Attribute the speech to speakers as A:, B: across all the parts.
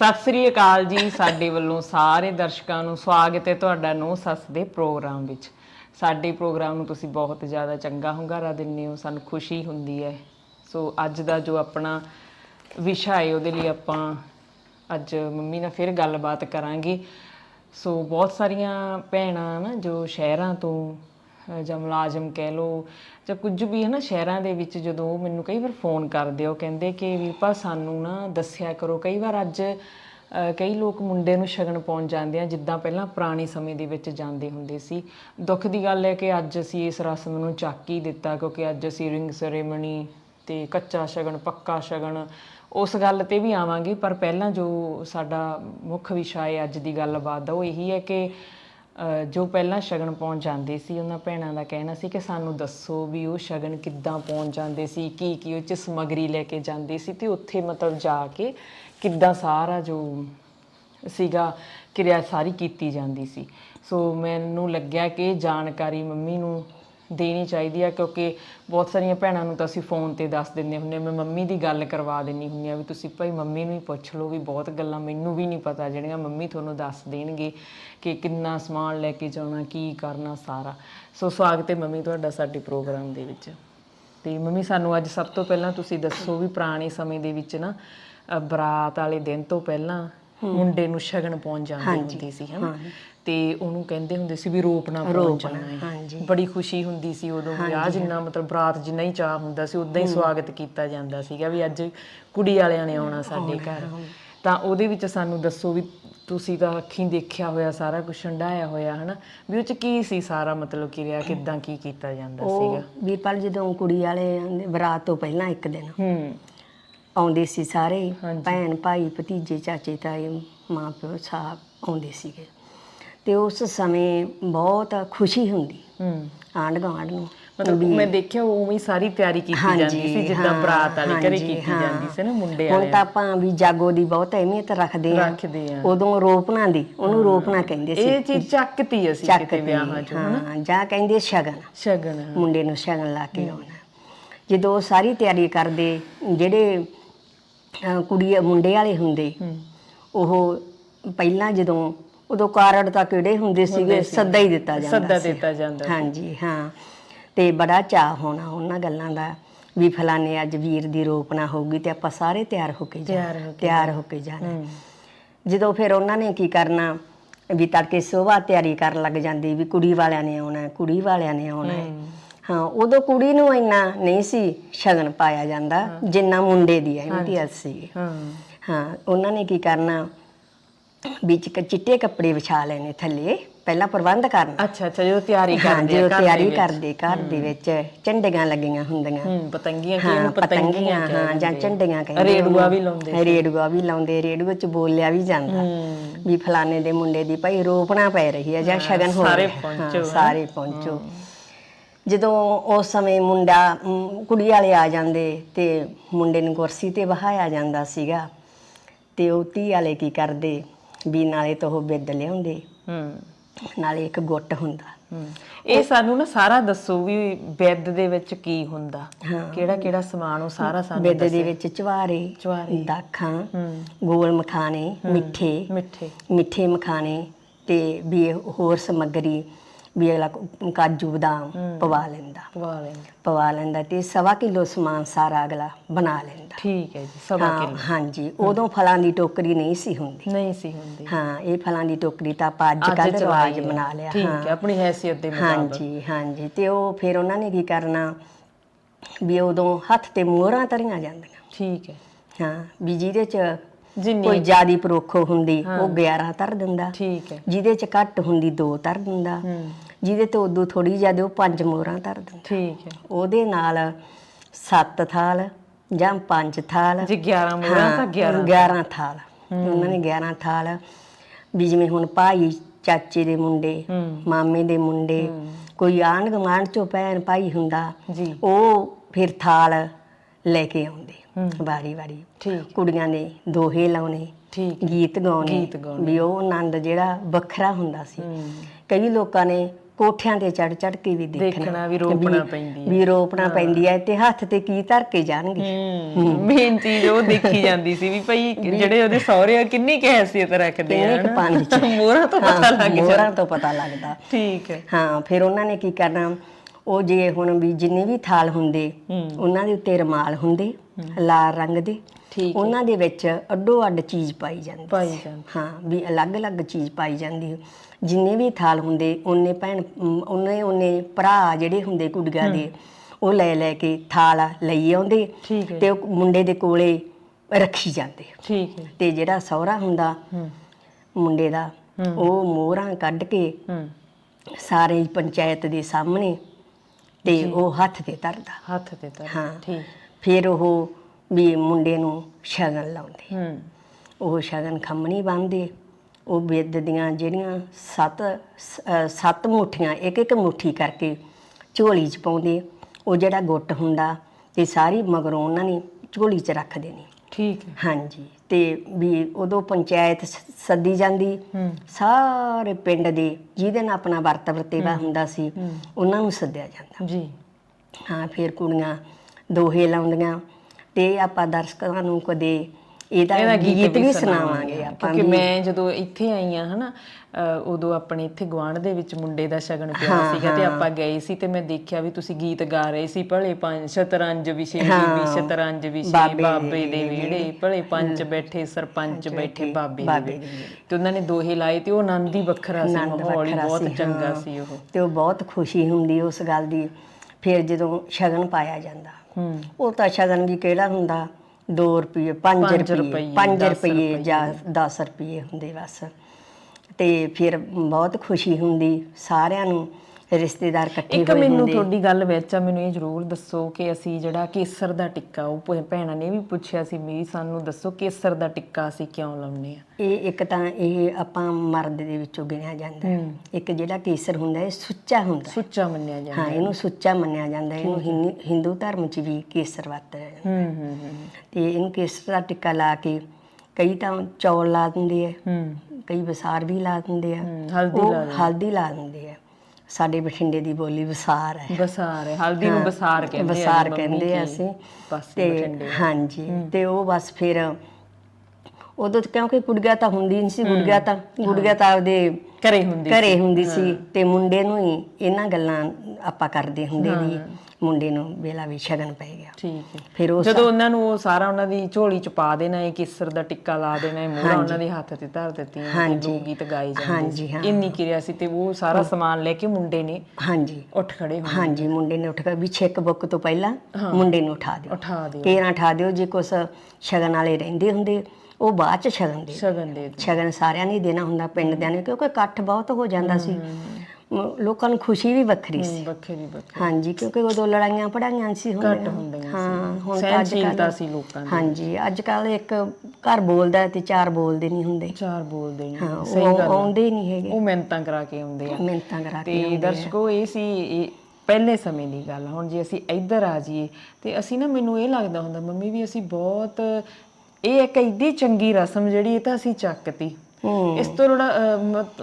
A: ਸਤਿ ਸ੍ਰੀ ਅਕਾਲ ਜੀ ਸਾਡੇ ਵੱਲੋਂ ਸਾਰੇ ਦਰਸ਼ਕਾਂ ਨੂੰ ਸਵਾਗਤ ਹੈ ਤੁਹਾਡਾ ਨੂੰ ਸੱਸ ਦੇ ਪ੍ਰੋਗਰਾਮ ਵਿੱਚ। ਸਾਡੇ ਪ੍ਰੋਗਰਾਮ ਨੂੰ ਤੁਸੀਂ ਬਹੁਤ ਜ਼ਿਆਦਾ ਚੰਗਾ ਹੁੰਗਾਰਾ ਦਿੰਦੇ ਹੋ, ਸਾਨੂੰ ਖੁਸ਼ੀ ਹੁੰਦੀ ਹੈ। ਸੋ ਅੱਜ ਦਾ ਜੋ ਆਪਣਾ ਵਿਸ਼ਾ ਹੈ, ਉਹਦੇ ਲਈ ਆਪਾਂ ਅੱਜ ਮੰਮੀ ਨਾਲ ਫਿਰ ਗੱਲਬਾਤ ਕਰਾਂਗੇ। ਸੋ ਬਹੁਤ ਸਾਰੀਆਂ ਭੈਣਾਂ ਨਾ ਜੋ ਸ਼ਹਿਰਾਂ ਤੋਂ ਜਾਂ ਮੁਲਾਜ਼ਮ ਕਹਿ ਲਓ ਜਾਂ ਕੁਝ ਵੀ ਹੈ ਨਾ ਸ਼ਹਿਰਾਂ ਦੇ ਵਿੱਚ ਜਦੋਂ ਉਹ ਮੈਨੂੰ ਕਈ ਵਾਰ ਫੋਨ ਕਰਦੇ ਆ, ਉਹ ਕਹਿੰਦੇ ਕਿ ਵੀਰਪਾ ਸਾਨੂੰ ਨਾ ਦੱਸਿਆ ਕਰੋ, ਕਈ ਵਾਰ ਅੱਜ ਕਈ ਲੋਕ ਮੁੰਡੇ ਨੂੰ ਸ਼ਗਨ ਪਾਉਣ ਜਾਂਦੇ ਆ, ਜਿੱਦਾਂ ਪਹਿਲਾਂ ਪੁਰਾਣੇ ਸਮੇਂ ਦੇ ਵਿੱਚ ਜਾਂਦੇ ਹੁੰਦੇ ਸੀ। ਦੁੱਖ ਦੀ ਗੱਲ ਹੈ ਕਿ ਅੱਜ ਅਸੀਂ ਇਸ ਰਸਮ ਨੂੰ ਚੱਕ ਹੀ ਦਿੱਤਾ, ਕਿਉਂਕਿ ਅੱਜ ਅਸੀਂ ਰਿੰਗ ਸੈਰੇਮਨੀ ਤੇ ਕੱਚਾ ਸ਼ਗਨ, ਪੱਕਾ ਸ਼ਗਨ, ਉਸ ਗੱਲ ਤੇ ਵੀ ਆਵਾਂਗੇ, ਪਰ ਪਹਿਲਾਂ ਜੋ ਸਾਡਾ ਮੁੱਖ ਵਿਸ਼ਾ ਹੈ ਅੱਜ ਦੀ ਗੱਲਬਾਤ ਦਾ ਉਹ ਇਹੀ ਹੈ ਕਿ ਜੋ ਪਹਿਲਾਂ ਸ਼ਗਨ ਪਾਉਣ ਜਾਂਦੇ ਸੀ, ਉਹਨਾਂ ਭੈਣਾਂ ਦਾ ਕਹਿਣਾ ਸੀ ਕਿ ਸਾਨੂੰ ਦੱਸੋ ਵੀ ਉਹ ਸ਼ਗਨ ਕਿੱਦਾਂ ਪਾਉਣ ਜਾਂਦੇ ਸੀ, ਕੀ ਕੀ ਉਹ ਚ ਸਮਗਰੀ ਲੈ ਕੇ ਜਾਂਦੇ ਸੀ ਤੇ ਉੱਥੇ ਮਤਲਬ ਜਾ ਕੇ ਕਿੱਦਾਂ ਸਾਰਾ ਜੋ ਸੀਗਾ ਕਿਰਿਆ ਸਾਰੀ ਕੀਤੀ ਜਾਂਦੀ ਸੀ। ਸੋ ਮੈਨੂੰ ਲੱਗਿਆ ਕਿ ਜਾਣਕਾਰੀ ਮੰਮੀ ਨੂੰ ਦੇਣੀ ਚਾਹੀਦੀ ਆ, ਕਿਉਂਕਿ ਬਹੁਤ ਸਾਰੀਆਂ ਭੈਣਾਂ ਨੂੰ ਤਾਂ ਅਸੀਂ ਫੋਨ ਤੇ ਦੱਸ ਦਿੰਦੇ ਹੁੰਦੇ ਹਾਂ, ਮੈਂ ਮੰਮੀ ਦੀ ਗੱਲ ਕਰਵਾ ਦਿੰਨੀ ਹੁੰਦੀ ਆ ਵੀ ਤੁਸੀਂ ਭਾਈ ਮੰਮੀ ਨੂੰ ਹੀ ਪੁੱਛ ਲਓ ਵੀ ਬਹੁਤ ਗੱਲਾਂ ਮੈਨੂੰ ਵੀ ਨਹੀਂ ਪਤਾ ਜਿਹੜੀਆਂ ਮੰਮੀ ਤੁਹਾਨੂੰ ਦੱਸ ਦੇਣਗੇ ਕਿ ਕਿੰਨਾ ਸਮਾਨ ਲੈ ਕੇ ਜਾਣਾ, ਕੀ ਕਰਨਾ ਸਾਰਾ। ਸੋ ਸਵਾਗਤ ਹੈ ਮੰਮੀ ਤੁਹਾਡਾ ਸਾਡੇ ਪ੍ਰੋਗਰਾਮ ਦੇ ਵਿੱਚ। ਤੇ ਮੰਮੀ ਸਾਨੂੰ ਅੱਜ ਸਭ ਤੋਂ ਪਹਿਲਾਂ ਤੁਸੀਂ ਦੱਸੋ ਵੀ ਪੁਰਾਣੇ ਸਮੇਂ ਦੇ ਵਿੱਚ ਨਾ ਬਰਾਤ ਵਾਲੇ ਦਿਨ ਤੋਂ ਪਹਿਲਾਂ ਮੁੰਡੇ ਨੂੰ ਸ਼ਗਨ ਪਾਉਣ ਜਾਂਦੇ ਹੁੰਦੇ ਸੀ ਹਨਾ? ਤੇ ਉਹਨੂੰ ਕਹਿੰਦੇ ਹੁੰਦੇ ਸੀ ਵੀ ਰੋਪ ਨਾ ਪਾਉਣ ਜਾਣਾ ਹੈ। ਬੜੀ ਖੁਸ਼ੀ ਹੁੰਦੀ ਸੀ ਉਦੋਂ ਵਿਆਹ ਜਿੰਨਾ ਮਤਲਬ ਬਰਾਤ ਜਿੰਨਾ ਹੀ ਚਾਹ ਹੁੰਦਾ ਸੀ ਉਦਾਂ ਹੀ ਸਵਾਗਤ ਕੀਤਾ ਜਾਂਦਾ ਸੀਗਾ ਵੀ ਅੱਜ ਕੁੜੀ ਵਾਲਿਆਂ ਨੇ ਆਉਣਾ ਸਾਡੇ ਘਰ। ਤਾਂ ਉਹਦੇ ਵਿੱਚ ਸਾਨੂੰ ਦੱਸੋ ਵੀ ਤੁਸੀਂ ਤਾਂ ਅੱਖੀਂ ਦੇਖਿਆ ਹੋਇਆ ਸਾਰਾ ਕੁਝ ਹੰਡਾਇਆ ਹੋਇਆ ਹਨਾ? ਵੀ ਉਹ ਚ ਕੀ ਸੀ ਸਾਰਾ ਮਤਲਬ ਕਿਰਿਆ ਕਿਦਾਂ ਕੀ ਕੀਤਾ ਜਾਂਦਾ ਸੀਗਾ?
B: ਵੀਰਪਾਲ ਜਦੋਂ ਕੁੜੀ ਵਾਲੇ ਬਰਾਤ ਤੋਂ ਪਹਿਲਾਂ ਇੱਕ ਦਿਨ।
A: ਹੂੰ।
B: ਆਉਂਦੇ ਸੀ ਸਾਰੇ ਹੀ, ਭੈਣ ਭਾਈ ਭਤੀਜੇ ਚਾਚੇ ਤਾਏ ਮਾਂ ਪਿਓ ਸਭ ਆਉਂਦੇ ਸੀਗੇ। ਤੇ ਉਸ ਸਮੇਂ ਬਹੁਤ ਖੁਸ਼ੀ ਹੁੰਦੀ
A: ਹੂੰ।
B: ਆਂਢ ਗੁਆਂਢ ਨੂੰ
A: ਮਤਲਬ ਮੈਂ ਦੇਖਿਆ ਉਵੇਂ ਹੀ ਸਾਰੀ ਤਿਆਰੀ ਕੀਤੀ ਜਾਂਦੀ ਸੀ ਜਿੱਦਾਂ ਬਰਾਤ ਵਾਲੇ ਘਰੇ ਕੀਤੀ ਜਾਂਦੀ ਸੀ ਨਾ ਮੁੰਡੇ
B: ਹੁਣ ਤਾਂ ਆਪਾਂ ਵੀ ਜਾਗੋ ਦੀ ਬਹੁਤ ਅਹਿਮੀਅਤ ਰੱਖਦੇ ਆ
A: ਰੱਖਦੇ ਆ
B: ਉਦੋਂ ਰੋਪਣਾ ਦੀ ਉਹਨੂੰ ਰੋਪਣਾ ਕਹਿੰਦੇ ਸੀ।
A: ਇਹ ਚੀਜ਼ ਚੱਕਤੀ ਅਸੀਂ ਕਿਤੇ ਵਿਆਹਾਂ 'ਚ
B: ਹਾਂ ਜਾਂ ਕਹਿੰਦੇ ਸ਼ਗਨ।
A: ਸ਼ਗਨ
B: ਮੁੰਡੇ ਨੂੰ ਸ਼ਗਨ ਲਾ ਕੇ ਆਉਣਾ। ਜਦੋਂ ਉਹ ਸਾਰੀ ਤਿਆਰੀ ਕਰਦੇ ਜਿਹੜੇ ਅਹ, ਕੁੜੀ ਮੁੰਡੇ ਵਾਲੇ ਹੁੰਦੇ ਉਹ ਪਹਿਲਾਂ ਜਦੋਂ ਉਦੋਂ ਕਾਰਡ ਤਾਂ ਕਿਹੜੇ ਹੁੰਦੇ ਸੀਗੇ ਸੱਦਾ ਹੀ ਦਿੱਤਾ ਜਾਂਦਾ
A: ਸੱਦਾ ਦਿੱਤਾ ਜਾਂਦਾ
B: ਹਾਂਜੀ ਹਾਂ। ਤੇ ਬੜਾ ਚਾਹ ਹੋਣਾ ਉਹਨਾਂ ਗੱਲਾਂ ਦਾ ਵੀ ਫਲਾਣੇ ਅੱਜ ਵੀਰ ਦੀ ਰੋਪਣਾ ਹੋਊਗੀ ਤੇ ਆਪਾਂ ਸਾਰੇ ਤਿਆਰ ਹੋ ਕੇ
A: ਤਿਆਰ
B: ਜਾਣਾ
A: ਹੋ
B: ਤਿਆਰ ਹੋ ਕੇ ਜਾਣਾ। ਜਦੋਂ ਫਿਰ ਉਹਨਾਂ ਨੇ ਕੀ ਕਰਨਾ ਵੀ ਤੜਕੇ ਸਵੇਰ ਤਿਆਰੀ ਕਰਨ ਲੱਗ ਜਾਂਦੀ ਵੀ ਕੁੜੀ ਵਾਲਿਆਂ ਨੇ ਆਉਣਾ ਹੈ, ਕੁੜੀ ਵਾਲਿਆਂ ਨੇ ਆਉਣਾ। ਹੈ। ਹਾਂ। ਉਦੋਂ ਕੁੜੀ ਨੂੰ ਇੰਨਾ ਨਹੀਂ ਸੀ ਸ਼ਗਨ ਪਾਇਆ ਜਾਂਦਾ ਜਿੰਨਾ ਮੁੰਡੇ ਦੀ ਅਹਿਮੀਅਤ ਸੀ
A: ਹਾਂ।
B: ਹਾਂ ਉਹਨਾਂ ਨੇ ਕੀ ਕਰਨਾ ਵਿੱਚ ਕ- ਚਿੱਟੇ ਕੱਪੜੇ ਵਿਛਾ ਲੈਣੇ ਥੱਲੇ ਪਹਿਲਾਂ ਪ੍ਰਬੰਧ ਕਰਨਾ।
A: ਅੱਛਾ ਅੱਛਾ ਜਦੋਂ ਤਿਆਰੀ
B: ਹਾਂ
A: ਕਰਦੇ ਆ
B: ਜਦੋਂ ਤਿਆਰੀ। ਕਰਦੇ ਘਰ ਦੇ ਵਿੱਚ ਝੰਡੀਆਂ ਲੱਗੀਆਂ ਹੁੰਦੀਆਂ।
A: ਹੂੰ ਪਤੰਗੀਆਂ ਕੀ
B: ਹਾਂ
A: ਇਹਨੂੰ ਪਤੰਗੀਆਂ
B: ਹਾਂ ਜਾਂ ਝੰਡੀਆਂ ਕਹਿੰਦੇ
A: ਰੇਡੂਆ
B: ਉਹਨੂੰ।
A: ਵੀ ਲਾਉਂਦੇ
B: ਰੇਡੂਆ ਵੀ ਲਾਉਂਦੇ ਰੇਡੂਏ ਚ ਬੋਲਿਆ ਵੀ ਜਾਂਦਾ।
A: ਹੂੰ।
B: ਵੀ ਫਲਾਣੇ ਦੇ ਮੁੰਡੇ ਦੀ ਭਾਈ ਰੋਪਣਾ ਪੈ ਰਹੀ ਹੈ ਜਾਂ ਸ਼ਗਨ ਹੋ
A: ਸਾਰੇ
B: ਰਿਹਾ। ਹੈ।
A: ਪਹੁੰਚੋ,
B: ਹਾਂ, ਸਾਰੇ ਪਹੁੰਚੋ। ਜਦੋਂ ਉਸ ਸਮੇਂ ਮੁੰਡਾ ਕੁੜੀ ਵਾਲੇ ਆ ਜਾਂਦੇ ਤੇ ਮੁੰਡੇ ਨੂੰ ਕੁਰਸੀ ਤੇ ਬਹਾਇਆ ਜਾਂਦਾ ਸੀਗਾ ਤੇ ਉਹ ਧੀ ਵਾਲੇ ਕੀ ਕਰਦੇ ਵੀ ਨਾਲੇ ਤੋਂ ਉਹ ਬਿੱਦ ਲਿਆਉਂਦੇ।
A: ਹੂੰ।
B: ਨਾਲੇ ਇੱਕ ਗੁੱਟ ਹੁੰਦਾ।
A: ਹੂੰ। ਇਹ ਸਾਨੂੰ ਨਾ ਸਾਰਾ ਦੱਸੋ ਵੀ ਬੈੱਦ ਦੇ ਵਿੱਚ ਕੀ ਹੁੰਦਾ? ਕਿਹੜਾ ਕਿਹੜਾ ਸਮਾਨ ਉਹ ਸਾਰਾ ਸਾਨੂੰ
B: ਬਿੱਦ ਦੇ ਵਿੱਚ ਚਵਾਰੇ। ਦਾਖਾਂ
A: ਹੂੰ।
B: ਗੋਲ ਮਖਾਣੇ ਮਿੱਠੇ।
A: ਮਿੱਠੇ।
B: ਮਿੱਠੇ ਮਖਾਣੇ ਤੇ ਵੀ ਹੋਰ ਸਮੱਗਰੀ ਵੀ ਅਗਲਾ ਕ- ਕਾਜੂ ਬਦਾਮ ਪਵਾ ਲੈਂਦਾ।
A: ਪਵਾ ਲੈਂਦੇ।
B: ਪਵਾ ਲੈਂਦਾ ਤੇ ਸਵਾ ਕਿਲੋ ਸਮਾਨ ਸਾਰਾ ਅਗਲਾ ਬਣਾ ਲੈਂਦਾ।
A: ਠੀਕ ਹੈ ਜੀ ਸਵਾ
B: ਹਾਂ ਹਾਂਜੀ ਉਦੋਂ ਫਲਾਂ ਦੀ ਟੋਕਰੀ ਨਹੀਂ ਸੀ ਹੁੰਦੀ।
A: ਨਹੀਂ ਸੀ ਹੁੰਦੀ।
B: ਹਾਂ ਇਹ ਫਲਾਂ ਦੀ ਟੋਕਰੀ ਤਾਂ ਆਪਾਂ ਅੱਜ ਕੱਲ੍ਹ
A: ਚਲਾਈ
B: ਰਿਵਾਜ
A: ਹੈ।
B: ਬਣਾ ਲਿਆ
A: ਠੀਕ
B: ਹਾਂ।
A: ਆਪਣੀ ਹੈਸੀਅਤ ਦੇ ਮੁਤਾਬਕ।
B: ਹਾਂਜੀ ਹਾਂਜੀ ਤੇ ਉਹ ਫਿਰ ਉਹਨਾਂ ਨੇ ਕੀ ਕਰਨਾ ਵੀ ਉਦੋਂ ਹੱਥ ਤੇ ਮੋਹਰਾਂ ਧਰੀਆਂ ਜਾਂਦੀਆਂ।
A: ਠੀਕ ਹੈ।
B: ਹਾਂ ਵੀ ਜਿਹਦੇ ਚ
A: ਜਿੰਨੀ
B: ਕੋਈ ਜਿਆਦੀ ਪਰੋਖੋ ਹੁੰਦੀ ਉਹ 11 ਧਰ ਦਿੰਦਾ।
A: ਠੀਕ ਹੈ।
B: ਜਿਹਦੇ ਚ ਘੱਟ ਹੁੰਦੀ ਦੋ ਧਰ ਦਿੰਦਾ। ਜਿਹਦੇ ਤੇ ਉਦੋਂ ਥੋੜੀ ਜ਼ਿਆਦਾ ਉਹ ਪੰਜ ਮੋਹਰਾਂ ਧਰ ਦਿੰਦਾ।
A: ਠੀਕ ਹੈ।
B: ਉਹਦੇ ਨਾਲ ਸੱਤ ਥਾਲ ਜਾਂ ਪੰਜ ਥਾਲ।
A: ਜੀ 11 ਮੋਹਰਾਂ ਤਾਂ 11
B: 11 ਥਾਲ। ਉਹਨਾਂ ਨੇ 11 ਥਾਲ ਵੀ ਜਿਵੇਂ ਹੁਣ ਭਾਈ ਚਾਚੇ ਦੇ ਮੁੰਡੇ ਮਾਮੇ ਦੇ ਮੁੰਡੇ ਕੋਈ ਆਂਢ ਗੁਆਂਢ ਚੋਂ ਭੈਣ ਭਾਈ ਹੁੰਦਾ
A: ਜੀ।
B: ਉਹ ਫਿਰ ਥਾਲ ਲੈ ਕੇ ਆਉਂਦੇ। ਵਾਰੀ ਵਾਰੀ।
A: ਠੀਕ।
B: ਕੁੜੀਆਂ ਨੇ ਦੋਹੇ ਲਾਉਣੇ
A: ਠੀਕ।
B: ਗੀਤ ਗਾਉਣੇ।
A: ਗੀਤ ਗਾਉਣੇ।
B: ਵੀ ਉਹ ਆਨੰਦ ਜਿਹੜਾ ਵੱਖਰਾ ਹੁੰਦਾ ਸੀ। ਕਈ ਲੋਕਾਂ ਨੇ ਕੋਠਿਆਂ ਤੇ ਚੜ ਚੜ ਕੇ ਵੀ ਦੇਖਣਾ।
A: ਦੇਖਣਾ ਵੀ ਰੋਪਣਾ ਪੈਂਦੀ ਹੈ।
B: ਵੀ ਰੋਪਣਾ ਪੈਂਦੀ ਹੈ ਤੇ ਹੱਥ ਤੇ ਕੀ ਧਰ ਕੇ ਜਾਣਗੇ।
A: ਮੇਨ ਚੀਜ਼ ਉਹ ਦੇਖੀ ਜਾਂਦੀ ਸੀ ਵੀ ਭਾਈ ਜਿਹੜੇ ਉਹਦੇ ਸਹੁਰੇ ਆ ਕਿੰਨੀ ਕੁ ਹੈਸੀਅਤ ਰੱਖਦੇ ਆ
B: ਕੁ ਪੰਜ ਚ।
A: ਮੋਹਰਾਂ ਤੋਂ ਪਤਾ ਲੱਗ ਜਾਂਦਾ।
B: ਮੋਹਰਾਂ ਤੋਂ ਪਤਾ ਲੱਗਦਾ।
A: ਠੀਕ ਹੈ।
B: ਹਾਂ ਫਿਰ ਉਹਨਾਂ ਨੇ ਕੀ ਕਰਨਾ? ਉਹ ਜੇ ਹੁਣ ਵੀ ਜਿੰਨੇ ਵੀ ਥਾਲ ਹੁੰਦੇ ਉਹਨਾਂ ਦੇ ਉੱਤੇ ਰਮਾਲ ਹੁੰਦੇ ਲਾਲ ਰੰਗ ਦੇ
A: ਠੀਕ
B: ਉਹਨਾਂ ਦੇ ਵਿੱਚ ਅੱਡੋ ਅੱਡ ਚੀਜ਼ ਪਾਈ ਜਾਂਦੀ।
A: ਪਾਈ ਜਾਂਦੀ।
B: ਹਾਂ ਵੀ ਅਲੱਗ-ਅਲੱਗ ਚੀਜ਼ ਪਾਈ ਜਾਂਦੀ। ਜਿੰਨੇ ਵੀ ਥਾਲ ਹੁੰਦੇ ਉਹਨੇ ਭੈਣ ਉਹਨੇ ਉਹਨੇ ਭਰਾ ਜਿਹੜੇ ਹੁੰਦੇ ਕੁੜੀਆਂ ਦੇ ਉਹ ਲੈ ਲੈ ਕੇ ਥਾਲ ਲਈ ਆਉਂਦੇ ਤੇ ਉਹ ਮੁੰਡੇ ਦੇ ਕੋਲੇ ਰੱਖੀ ਜਾਂਦੇ।
A: ਠੀਕ ਹੈ।
B: ਤੇ ਜਿਹੜਾ ਸਹੁਰਾ ਹੁੰਦਾ ਮੁੰਡੇ ਦਾ ਉਹ ਮੋਹਰਾਂ ਕੱਢ ਕੇ ਸਾਰੇ ਪੰਚਾਇਤ ਦੇ ਸਾਹਮਣੇ ਤੇ ਉਹ ਹੱਥ ਤੇ ਧਰਦਾ।
A: ਹੱਥ ਤੇ ਤਾਂ
B: ਹਾਂ।
A: ਠੀਕ।
B: ਫਿਰ ਉਹ ਵੀ ਮੁੰਡੇ ਨੂੰ ਸ਼ਗਨ ਲਾਉਂਦੇ।
A: ਹੂੰ।
B: ਉਹ ਸ਼ਗਨ ਖੰਮਣੀ ਬੰਨਦੇ ਉਹ ਬਿੱਦ ਦੀਆਂ ਜਿਹੜੀਆਂ ਸੱਤ ਸ- ਅਹ ਸੱਤ ਮੁੱਠੀਆਂ ਇੱਕ ਇੱਕ ਮੁੱਠੀ ਕਰਕੇ ਝੋਲੀ 'ਚ ਪਾਉਂਦੇ। ਉਹ ਜਿਹੜਾ ਗੁੱਟ ਹੁੰਦਾ ਤੇ ਸਾਰੀ ਮਗਰੋਂ ਉਹਨਾਂ ਨੇ ਝੋਲੀ 'ਚ ਰੱਖ ਦੇਣੀ।
A: ਠੀਕ ਹੈ।
B: ਹਾਂਜੀ। ਤੇ ਵੀ ਉਦੋਂ ਪੰਚਾਇਤ ਸ- ਸੱਦੀ ਜਾਂਦੀ। ਸਾਰੇ ਪਿੰਡ ਦੇ ਜਿਹਦੇ ਨਾਲ ਆਪਣਾ ਵਰਤ ਵਰਤੇਵਾ ਹੁੰਦਾ ਸੀ ਉਹਨਾਂ ਨੂੰ ਸੱਦਿਆ ਜਾਂਦਾ।
A: ਜੀ।
B: ਹਾਂ ਫਿਰ ਕੁੜੀਆਂ ਦੋਹੇ ਲਾਉਂਦੀਆਂ ਤੇ ਆਪਾਂ ਦਰਸ਼ਕਾਂ ਨੂੰ ਕਦੇ ਇਹਦਾ ਗੀਤ ਵੀ ਸੁਣਾਵਾਂਗੇ ਆਪਾਂ
A: ਕਿਉਂਕਿ ਮੈਂ ਜਦੋਂ ਇੱਥੇ ਆਈ ਆ ਹਨਾ ਉਦੋਂ ਆਪਣੇ ਇੱਥੇ ਗਵਾਂਢ ਦੇ ਵਿੱਚ ਮੁੰਡੇ ਦਾ ਸ਼ਗਨ ਪਿਆ ਸੀਗਾ ਤੇ ਆਪਾਂ ਗਏ ਸੀ ਤੇ ਮੈਂ ਦੇਖਿਆ ਵੀ ਤੁਸੀਂ ਗੀਤ ਗਾ ਰਹੇ ਸੀ ਭਲੇ ਪੰਜ ਸ਼ਤਰੰਜ ਵਿਸ਼ੇ ਵੀ ਸ਼ਤਰੰਜ ਵਿਸ਼ੇ ਬਾਬੇ ਦੇ ਵਿਹੜੇ ਭਲੇ ਪੰਜ ਬੈਠੇ ਸਰਪੰਚ ਬੈਠੇ ਬਾਬੇ ਦੇ ਤੇ ਉਹਨਾਂ ਨੇ ਦੋਹੇ ਲਾਏ ਤੇ ਉਹ ਆਨੰਦ ਹੀ ਵੱਖਰਾ ਸੀ ਮਾਹੌਲ ਹੀ ਬਹੁਤ ਚੰਗਾ ਸੀ ਉਹ।
B: ਤੇ ਉਹ ਬਹੁਤ ਖੁਸ਼ੀ ਹੁੰਦੀ ਉਸ ਗੱਲ ਦੀ। ਫਿਰ ਜਦੋਂ ਸ਼ਗਨ ਪਾਇਆ ਜਾਂਦਾ ਉਹ ਤਾਂ ਸ਼ਗਨ ਵੀ ਕਿਹੜਾ ਹੁੰਦਾ? 2 ਰੁਪਏ 5 ਰੁਪਏ
A: ਰੁਪਈਏ,
B: 5 ਰੁਪਏ ਜਾਂ 10 ਰੁਪਏ ਹੁੰਦੇ ਬਸ। ਤੇ ਫਿਰ ਬਹੁਤ ਖੁਸ਼ੀ ਹੁੰਦੀ ਸਾਰਿਆਂ ਨੂੰ। ਰਿਸ਼ਤੇਦਾਰ ਇਕੱਠੇ
A: ਇੱਕ
B: ਹੋਏ
A: ਮੈਨੂੰ
B: ਹੁੰਦੇ
A: ਤੁਹਾਡੀ ਗੱਲ ਵਿੱਚ ਆ ਮੈਨੂੰ ਇਹ ਜ਼ਰੂਰ ਦੱਸੋ ਕਿ ਅਸੀਂ ਜਿਹੜਾ ਕੇਸਰ ਦਾ ਟਿੱਕਾ ਉਹ ਭੈਣਾਂ ਨੇ ਵੀ ਪੁੱਛਿਆ ਸੀ ਵੀ ਸਾਨੂੰ ਦੱਸੋ ਕੇਸਰ ਦਾ ਟਿੱਕਾ ਅਸੀਂ ਕਿਉਂ ਲਾਉਂਦੇ ਆ
B: ਇਹ ਇੱਕ ਤਾਂ ਇਹ ਆਪਾਂ ਮਰਦ ਦੇ ਵਿੱਚੋਂ ਗਿਣਿਆ ਜਾਂਦਾ ਹੈ। ਇੱਕ ਜਿਹੜਾ ਕੇਸਰ ਹੁੰਦਾ ਇਹ ਸੁੱਚਾ ਹੁੰਦਾ।
A: ਸੁੱਚਾ ਮੰਨਿਆ ਜਾਂਦਾ
B: ਹਾਂ ਇਹਨੂੰ ਸੁੱਚਾ ਮੰਨਿਆ ਜਾਂਦਾ ਹੈ। ਇਹਨੂੰ ਹਿੰਦੂ- ਧਰਮ 'ਚ ਵੀ ਕੇਸਰ ਵਰਤਿਆ ਜਾਂਦਾ
A: ਹੂੰ।
B: ਤੇ ਇਹਨੂੰ ਕੇਸਰ ਦਾ ਟਿੱਕਾ ਲਾ ਕੇ ਕਈ ਤਾਂ ਚੌਲ ਲਾ ਦਿੰਦੇ ਆ।
A: ਹੂੰ।
B: ਕਈ ਵਿਸਾਰ ਵੀ ਲਾ ਦਿੰਦੇ ਆ।
A: ਲਾ
B: ਹਲਦੀ ਲਾ ਦਿੰਦੇ ਆ। ਸਾਡੇ ਬਠਿੰਡੇ ਦੀ ਬੋਲੀ ਵਿਸਾਰ ਹੈ।
A: ਬਸਾਰ ਹੈ ਹਲਦੀ ਨੂੰ ਬਸਾਰ ਕਹਿੰਦੇ ਆ ਮੰਮੀ
B: ਕਹਿੰਦੇ ਆ ਅਸੀਂ। ਤੇ ਹਾਂਜੀ ਤੇ ਉਹ ਬਸ ਫਿਰ ਉਦੋਂ ਤਾਂ ਕਿਉਂਕਿ ਕੁੜੀਆਂ ਤਾਂ ਹੁੰਦੀ ਨਹੀਂ ਸੀ ਗੁੜੀਆਂ ਤਾਂ ਗੁੜੀਆਂ ਤਾਂ ਆਪਦੇ
A: ਘਰੇ ਹੁੰਦੀ
B: ਘਰੇ ਹੁੰਦੀ ਸੀ ਤੇ ਮੁੰਡੇ ਨੂੰ ਹੀ ਇਹਨਾਂ ਗੱਲਾਂ ਆਪਾਂ ਕਰਦੇ ਹੁੰਦੇ ਵੀ ਮੁੰਡੇ ਨੂੰ ਵੇਲਾ ਵੀ ਸ਼ਗਨ ਪੈ ਗਿਆ।
A: ਠੀਕ ਹੈ।
B: ਫਿਰ ਉਹ
A: ਜਦੋਂ ਉਹਨਾਂ ਨੂੰ ਉਹ ਸਾਰਾ ਉਹਨਾਂ ਦੀ ਝੋਲੀ ਚ ਪਾ ਦੇਣਾ ਇਹ ਕੇਸਰ ਦਾ ਟਿੱਕਾ ਲਾ ਦੇਣਾ ਇਹ ਮੋਹਰਾ ਉਹਨਾਂ ਦੇ ਹੱਥ ਤੇ ਧਰ ਦਿੱਤੀਆਂ ਲੋਕ ਗੀਤ ਗਾਏ ਜਾਂਦੇ ਇੰਨੀ ਕਿਰਿਆ ਸੀ ਤੇ ਉਹ ਸਾਰਾ ਸਮਾਨ ਲੈ ਕੇ ਮੁੰਡੇ ਨੇ
B: ਹਾਂਜੀ।
A: ਉੱਠ ਖੜੇ ਹੋ
B: ਹਾਂਜੀ ਮੁੰਡੇ ਨੇ ਉੱਠ ਕੇ ਵੀ ਛੇਕ ਬੁੱਕ ਤੋਂ ਪਹਿਲਾਂ ਮੁੰਡੇ ਨੂੰ ਉਠਾ ਦਿਓ।
A: ਉਠਾ ਦਿਓ।
B: ਕੇਰਾਂ ਉਠਾ ਦਿਓ ਜੇ ਕੁਛ ਸ਼ਗਨ ਵਾਲੇ ਰਹਿੰਦੇ ਹੁੰਦੇ ਉਹ ਬਾਅਦ ਚ ਸ਼ਗਨ ਦੇ
A: ਸ਼ਗਨ ਦੇ।
B: ਸ਼ਗਨ ਸਾਰਿਆਂ ਨੇ ਹੀ ਦੇਣਾ ਹੁੰਦਾ ਪਿੰਡ ਦਿਆਂ ਨੇ ਕਿਉਂਕਿ ਇਕੱਠ ਬਹੁਤ ਹੋ ਜਾਂਦਾ ਸੀ। ਮ- ਲੋਕਾਂ ਨੂੰ ਖੁਸ਼ੀ ਵੀ ਵੱਖਰੀ ਸੀ।
A: ਵੱਖਰੀ ਵੱਖਰੀ।
B: ਹਾਂਜੀ ਕਿਉਂਕਿ ਉਦੋਂ ਲੜਾਈਆਂ ਪੜਾਈਆਂ ਸੀ
A: ਘੱਟ
B: ਹੁੰਦੀਆਂ
A: ਹੁੰਦੀਆਂ
B: ਹਾਂ ਹੁਣ ਤਾਂ ਅੱਜ
A: ਸੀ ਲੋਕਾਂ ਦੀ।
B: ਹਾਂਜੀ ਅੱਜ ਕੱਲ ਇੱਕ ਘਰ ਬੋਲਦਾ ਤੇ ਚਾਰ ਬੋਲਦੇ ਨਹੀਂ ਹੁੰਦੇ।
A: ਚਾਰ ਬੋਲਦੇ ਨੇ
B: ਹਾਂ ਉਹ ਆਉਂਦੇ ਹੀ ਨਹੀਂ ਹੈਗੇ।
A: ਉਹ ਮਿਹਨਤਾਂ ਕਰਾ ਕੇ ਆਉਂਦੇ ਆ।
B: ਮਿਹਨਤਾਂ ਕਰਾ ਕੇ
A: ਤੇ ਦਰਸ਼ਕੋ ਇਹ ਸੀ ਇਹ ਪਹਿਲੇ ਸਮੇਂ ਦੀ ਗੱਲ ਹੁਣ ਜੇ ਅਸੀਂ ਇੱਧਰ ਆ ਜਾਈਏ ਤੇ ਅਸੀਂ ਨਾ ਮੈਨੂੰ ਇਹ ਲੱਗਦਾ ਹੁੰਦਾ ਮੰਮੀ ਵੀ ਅਸੀਂ ਬਹੁਤ ਇਹ ਇੱਕ ਏਡੀ ਚੰਗੀ ਰਸਮ ਜਿਹੜੀ ਇਹ ਤਾਂ ਅਸੀਂ ਚੱਕਤੀ। ਇਸ ਤੋਂ ਥੋੜਾ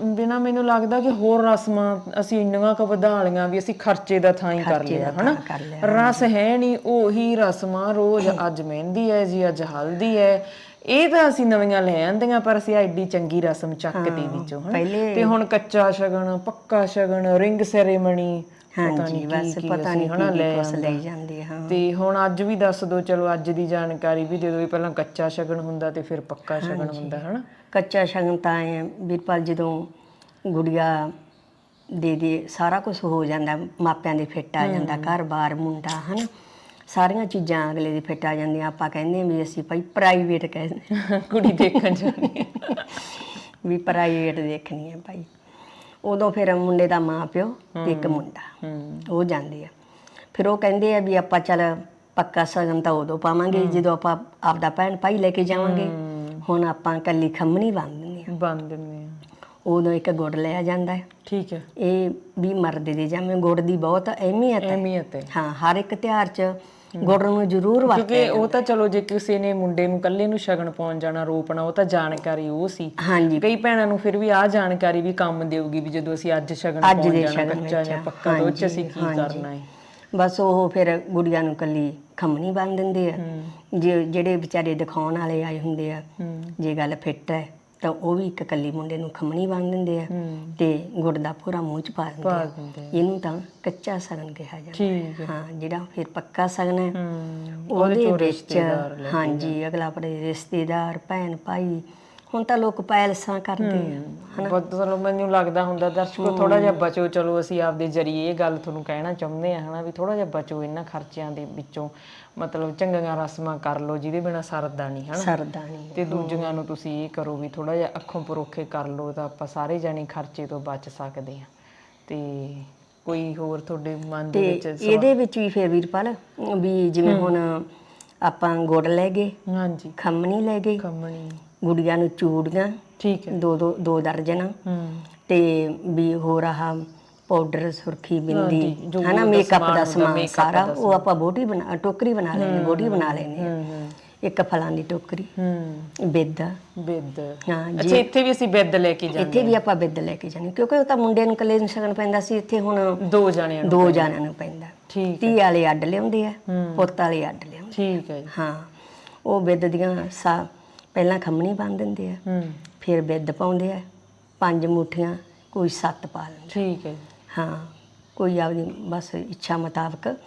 A: ਬਿਨਾ ਮੈਨੂੰ ਲੱਗਦਾ ਕਿ ਹੋਰ ਰਸਮਾਂ ਅਸੀਂ ਇੰਨੀਆਂ ਕੁ ਵਧਾ ਲਈਆਂ ਵੀ ਅਸੀਂ ਖਰਚੇ ਦਾ ਥਾਂ ਹੀ ਕਰ ਲਿਆ ਹਨਾ?
B: ਲਿਆ
A: ਰਸ ਹੈ ਨਹੀਂ ਉਹੀ ਰਸਮਾਂ ਰੋਜ਼ ਅੱਜ ਮਹਿੰਦੀ ਹੈ ਜੀ ਅੱਜ ਹਲਦੀ ਹੈ। ਇਹ ਤਾਂ ਅਸੀਂ ਨਵੀਆਂ ਲੈ ਆਂਦੀਆਂ ਪਰ ਅਸੀਂ ਐਡੀ ਚੰਗੀ ਰਸਮ ਚੱਕਤੀ ਵਿੱਚੋਂ ਹਨਾ? ਤੇ ਹੁਣ ਕੱਚਾ ਸ਼ਗਨ ਪੱਕਾ ਸ਼ਗਨ ਰਿੰਗ ਸੈਰੇਮਨੀ
B: ਹਾਂਜੀ ਬਸ ਪਤਾ ਨਹੀਂ ਕੀ
A: ਲੈ
B: ਕੁਛ ਲਈ ਜਾਂਦੇ ਆ, ਹਾਂ।
A: ਤੇ ਹੁਣ ਅੱਜ ਵੀ ਦੱਸ ਦੋ ਚਲੋ ਅੱਜ ਦੀ ਜਾਣਕਾਰੀ ਵੀ ਦੇ ਦਿਓ ਵੀ ਪਹਿਲਾਂ ਕੱਚਾ ਸ਼ਗਨ ਹੁੰਦਾ ਤੇ ਫਿਰ ਪੱਕਾ ਸ਼ਗਨ ਹੁੰਦਾ ਹਨਾ?
B: ਕੱਚਾ ਸ਼ਗਨ ਤਾਂ ਐ ਵੀਰਪਾਲ ਜਦੋਂ ਗੁੜੀਆ ਦੇ ਦੇ ਸਾਰਾ ਕੁਝ ਹੋ ਜਾਂਦਾ ਮਾਪਿਆਂ ਦੇ ਫਿੱਟ ਆ ਜਾਂਦਾ ਘਰ-ਬਾਰ ਮੁੰਡਾ ਹਨਾ? ਸਾਰੀਆਂ ਚੀਜ਼ਾਂ ਅਗਲੇ ਦੇ ਫਿੱਟ ਆ ਜਾਂਦੀਆਂ ਆਪਾਂ ਕਹਿੰਦੇ ਹਾਂ ਵੀ ਅਸੀਂ ਭਾਈ ਪ੍ਰਾਈਵੇਟ ਕਹਿੰਦੇ
A: ਕੁੜੀ ਦੇਖਣ ਜਾਣੀ।
B: ਵੀ ਪ੍ਰਾਈਵੇਟ ਦੇਖਣੀ ਹੈ ਭਾਈ। ਉਦੋਂ ਫਿਰ ਮੁੰਡੇ ਦਾ ਮਾਂ ਪਿਓ ਤੇ ਇੱਕ ਮੁੰਡਾ। ਉਹ ਜਾਂਦੇ ਆ। ਫਿਰ ਉਹ ਕਹਿੰਦੇ ਆ ਵੀ ਆਪਾਂ ਚੱਲ ਪੱਕਾ ਸ਼ਗਨ ਤਾਂ ਉਦੋਂ ਪਾਵਾਂਗੇ ਜਦੋਂ ਆਪਾਂ ਆਪਦਾ ਭੈਣ ਭਾਈ ਲੈ ਕੇ ਜਾਵਾਂਗੇ। ਹੁਣ ਆਪਾਂ ਕੱਲੀ ਖੰਮਣੀ ਬੰਨ ਦਿੰਦੇ ਆ।
A: ਬੰਦ ਦਿੰਦੇ ਆ।
B: ਉਦੋਂ ਇੱਕ ਗੁੜ ਲਿਆ ਜਾਂਦਾ ਹੈ।
A: ਠੀਕ ਹੈ।
B: ਇਹ ਵੀ ਮਰਦ ਦੇ ਜਾਵੇਂ ਗੁੜ ਦੀ ਬਹੁਤ ਅਹਿਮੀਅਤ ਹੈ।
A: ਅਹਿਮੀਅਤ ਹੈ।
B: ਹਾਂ ਹਰ ਇੱਕ ਤਿਉਹਾਰ 'ਚ ਗੁੜ ਨੂੰ ਜ਼ਰੂਰ ਵਰਤਿਆ
A: ਕਿਉਂਕਿ ਉਹ ਤਾਂ ਚਲੋ ਜੇ ਕਿਸੇ ਨੇ ਮੁੰਡੇ ਨੂੰ ਇਕੱਲੇ ਨੂੰ ਸ਼ਗਨ ਪਾਉਣ ਜਾਣਾ ਰੋਪਣਾ ਉਹ ਤਾਂ ਜਾਣਕਾਰੀ ਉਹ ਸੀ।
B: ਹਾਂਜੀ।
A: ਕਈ ਭੈਣਾਂ ਨੂੰ ਫਿਰ ਵੀ ਆਹ ਜਾਣਕਾਰੀ ਵੀ ਕੰਮ ਦੇਊਗੀ ਵੀ ਜਦੋਂ ਅਸੀਂ ਅੱਜ ਸ਼ਗਨ ਪਾਉਣ
B: ਦੇ
A: ਜਾਣਾ ਕੱਚਾ ਜਾਂ ਪੱਕਾ ਚ ਅਸੀਂ ਕੀ ਕਰਨਾ ਹੈ?
B: ਬਸ ਉਹ ਫਿਰ ਗੁੜੀਆਂ ਨੂੰ ਕੱਲੀ ਖੰਮਣੀ ਬੰਨ ਦਿੰਦੇ ਆ। ਜਿਹੜੇ ਵਿਚਾਰੇ ਦਿਖਾਉਣ ਵਾਲੇ ਆਏ ਹੁੰਦੇ ਆ ਜੇ ਗੱਲ ਫਿੱਟ ਹੈ ਤਾਂ ਉਹ ਵੀ ਇੱਕ ਕੱਲੀ ਮੁੰਡੇ ਨੂੰ ਖੰਮਣੀ ਬੰਨ ਦਿੰਦੇ ਆ ਤੇ ਗੁੜ ਦਾ ਪੂਰਾ ਮੂੰਹ ਚ ਪਾ ਦਿੰਦੇ ਆ।
A: ਦਿੰਦੇ।
B: ਇਹਨੂੰ ਤਾਂ ਕੱਚਾ ਸਗਨ ਕਿਹਾ ਜਾਂਦਾ।
A: ਠੀਕ ਹੈ।
B: ਹਾਂ ਜਿਹੜਾ ਫਿਰ ਪੱਕਾ ਸਗਨ ਹੈ
A: ਹੂੰ
B: ਉਹਦੇ
A: ਚੋਂ
B: ਵਿੱਚ
A: ਰਿਸ਼ਤੇਦਾਰ ਲੈ
B: ਹਾਂਜੀ ਅਗਲਾ ਆਪਣੇ ਰਿਸ਼ਤੇਦਾਰ ਭੈਣ ਭਾਈ ਹੁਣ ਤਾਂ ਲੋਕ ਪੈਲਸਾਂ ਕਰਦੇ ਆ
A: ਬਹੁਤ ਚਲੋ ਮੈਨੂੰ ਲੱਗਦਾ ਹੁੰਦਾ ਦਰਸ਼ਕੋ ਥੋੜਾ ਜਿਹਾ ਬਚੋ ਚਲੋ ਅਸੀਂ ਆਪਦੇ ਜਰੀਏ ਇਹ ਗੱਲ ਤੁਹਾਨੂੰ ਕਹਿਣਾ ਚਾਹੁੰਦੇ ਆ ਹਨਾ ਵੀ ਥੋੜਾ ਜਿਹਾ ਬਚੋ ਇਹਨਾਂ ਖਰਚਿਆਂ ਦੇ ਵਿੱਚੋਂ ਮਤਲਬ ਚੰਗੀਆਂ ਰਸਮਾਂ ਕਰ ਲਓ ਜਿਹਦੇ ਬਿਨਾ ਸਰਦਾ ਨਹੀਂ ਹਨਾ?
B: ਸਰਦਾ ਨਹੀਂ
A: ਤੇ ਦੂਜਿਆਂ ਨੂੰ ਤੁਸੀਂ ਇਹ ਕਰੋ ਵੀ ਥੋੜਾ ਜਿਹਾ ਅੱਖੋਂ ਪਰੋਖੇ ਕਰ ਲਓ ਤਾਂ ਆਪਾਂ ਸਾਰੇ ਜਾਣੇ ਖਰਚੇ ਤੋਂ ਬਚ ਸਕਦੇ ਆ। ਤੇ ਕੋਈ ਹੋਰ ਤੁਹਾਡੇ ਮਨ ਦੇ ਵਿੱਚ
B: ਇਹਦੇ ਵਿੱਚ ਵੀ ਫਿਰ ਵੀਰਪਾਲ ਵੀ ਜਿਵੇਂ ਹੁਣ ਆਪਾਂ ਗੁੜ ਲੈ ਗਏ
A: ਹਾਂਜੀ।
B: ਖੰਮਣੀ ਲੈ ਗਏ
A: ਕੰਮਣੀ
B: ਗੁੜੀਆਂ ਨੂੰ ਚੂੜੀਆਂ
A: ਠੀਕ ਹੈ।
B: ਦੋ ਦੋ ਦੋ ਦਰਜਨ।
A: ਹੂੰ।
B: ਤੇ ਵੀ ਹੋਰ ਆਹ ਪਾਊਡਰ ਸੁਰਖੀ ਬਿੰਦੀ
A: ਜੋ
B: ਹਨਾ ਮੇਕਅਪ ਦਾ ਸਮਾਨ ਸਾਰਾ ਉਹ ਆਪਾਂ ਬੋਟੀ ਬਣਾ ਟੋਕਰੀ ਬਣਾ ਲੈਣੀ ਬੋਟੀ ਬਣਾ ਲੈਣੀ ਆ।
A: ਹੂੰ। ਹੂੰ
B: ਇੱਕ ਫਲਾਂ ਦੀ ਟੋਕਰੀ
A: ਹੂੰ।
B: ਬਿੱਦ।
A: ਬਿੱਦ।
B: ਹਾਂ
A: ਅੱਛਾ ਇੱਥੇ ਵੀ ਅਸੀਂ ਬਿੱਦ ਲੈ ਕੇ ਜਾਂਦੇ
B: ਇੱਥੇ ਵੀ ਆਪਾਂ ਬਿੱਦ ਲੈ ਕੇ ਜਾਣੀ ਕਿਉਂਕਿ ਉਹ ਤਾਂ ਮੁੰਡੇ ਨੂੰ ਇਕੱਲੇ ਨੂੰ ਸ਼ਗਨ ਪੈਂਦਾ ਸੀ ਇੱਥੇ ਹੁਣ
A: ਦੋ ਜਾਣਿਆਂ ਨੂੰ
B: ਦੋ ਜਾਣਿਆਂ ਨੂੰ ਪੈਂਦਾ।
A: ਠੀਕ
B: ਧੀ ਵਾਲੇ ਅੱਡ ਲਿਆਉਂਦੇ ਆ ਪੁੱਤ ਵਾਲੇ ਅੱਡ ਲਿਆਉਂਦੇ
A: ਠੀਕ ਹੈ ਜੀ।
B: ਹਾਂ ਉਹ ਬਿੱਦ ਦੀਆਂ ਸਾ ਪਹਿਲਾਂ ਖੰਮਣੀ ਬੰਨ ਦਿੰਦੇ ਆ।
A: ਹੂੰ।
B: ਫਿਰ ਬਿੱਦ ਪਾਉਂਦੇ ਆ। ਪੰਜ ਮੁੱਠੀਆਂ ਕੋਈ ਸੱਤ ਪਾ ਲੈਂਦੇ
A: ਠੀਕ ਹੈ।
B: ਹਾਂ ਕੋਈ ਆਪਦੀ ਬਸ ਇੱਛਾ ਮੁਤਾਬਕ।